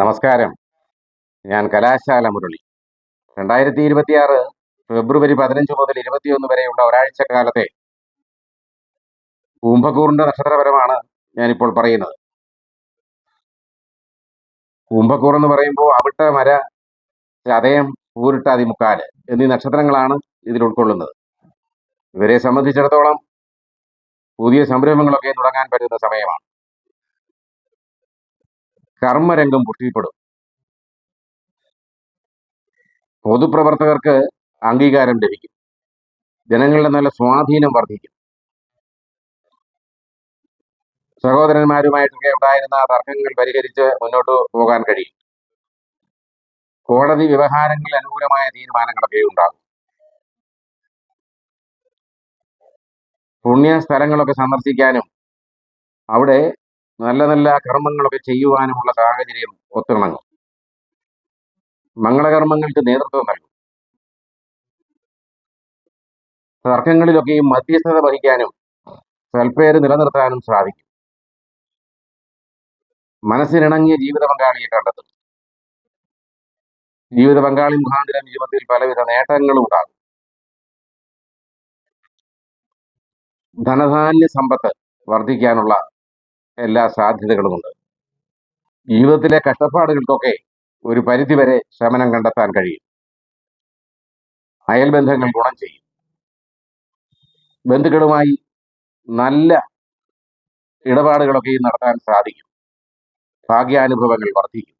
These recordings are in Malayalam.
നമസ്കാരം. ഞാൻ കലാശാല മുരളി. രണ്ടായിരത്തി ഇരുപത്തിയാറ് ഫെബ്രുവരി പതിനഞ്ച് മുതൽ ഇരുപത്തിയൊന്ന് വരെയുള്ള ഒരാഴ്ച കാലത്തെ കുംഭക്കൂറിന്റെ നക്ഷത്രപരമാണ് ഞാനിപ്പോൾ പറയുന്നത്. കുംഭക്കൂർ എന്ന് പറയുമ്പോൾ അവിട്ട മര ചതയം പൂരിട്ടാതി മുക്കാൽ എന്നീ നക്ഷത്രങ്ങളാണ് ഇതിൽ ഉൾക്കൊള്ളുന്നത്. ഇവരെ സംബന്ധിച്ചിടത്തോളം പുതിയ സംരംഭങ്ങളൊക്കെ തുടങ്ങാൻ പറ്റുന്ന സമയമാണ്. കർമ്മരംഗം പൊട്ടിപ്പെടും. പൊതുപ്രവർത്തകർക്ക് അംഗീകാരം ലഭിക്കും. ജനങ്ങളുടെ നല്ല സ്വാധീനം വർദ്ധിക്കും. സഹോദരന്മാരുമായിട്ടൊക്കെ ഉണ്ടായിരുന്ന തർക്കങ്ങൾ പരിഹരിച്ച് മുന്നോട്ട് പോകാൻ കഴിയും. കോടതി വ്യവഹാരങ്ങളിൽ അനുകൂലമായ തീരുമാനങ്ങളൊക്കെ ഉണ്ടാകും. പുണ്യ സ്ഥലങ്ങളൊക്കെ സന്ദർശിക്കാനും അവിടെ നല്ല നല്ല കർമ്മങ്ങളൊക്കെ ചെയ്യുവാനുമുള്ള സാഹചര്യം ഒത്തിണങ്ങും. മംഗളകർമ്മങ്ങൾക്ക് നേതൃത്വം നൽകും. തർക്കങ്ങളിലൊക്കെയും മധ്യസ്ഥത വഹിക്കാനും സൽപ്പേര് നിലനിർത്താനും സാധിക്കും. മനസ്സിനിണങ്ങിയ ജീവിത പങ്കാളിയെ കണ്ടെത്തും. ജീവിത പങ്കാളി മുഖാന്തരം ജീവിതത്തിൽ പലവിധ നേട്ടങ്ങളും ഉണ്ടാകും. ധനധാന്യ സമ്പത്ത് വർദ്ധിക്കാനുള്ള എല്ലാ സാധ്യതകളുമുണ്ട് ജീവിതത്തിലെ കഷ്ടപ്പാടുകൾക്കൊക്കെ ഒരു പരിധിവരെ ശമനം കണ്ടെത്താൻ കഴിയും. അയൽബന്ധങ്ങൾ ഗുണം ചെയ്യും. ബന്ധുക്കളുമായി നല്ല ഇടപാടുകളൊക്കെയും നടത്താൻ സാധിക്കും. ഭാഗ്യാനുഭവങ്ങൾ വർദ്ധിക്കും.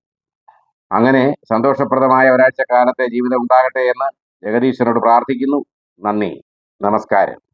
അങ്ങനെ സന്തോഷപ്രദമായ ഒരാഴ്ച കാലത്തെ ജീവിതം ഉണ്ടാകട്ടെ എന്ന് ജഗദീശ്വരനോട് പ്രാർത്ഥിക്കുന്നു. നന്ദി. നമസ്കാരം.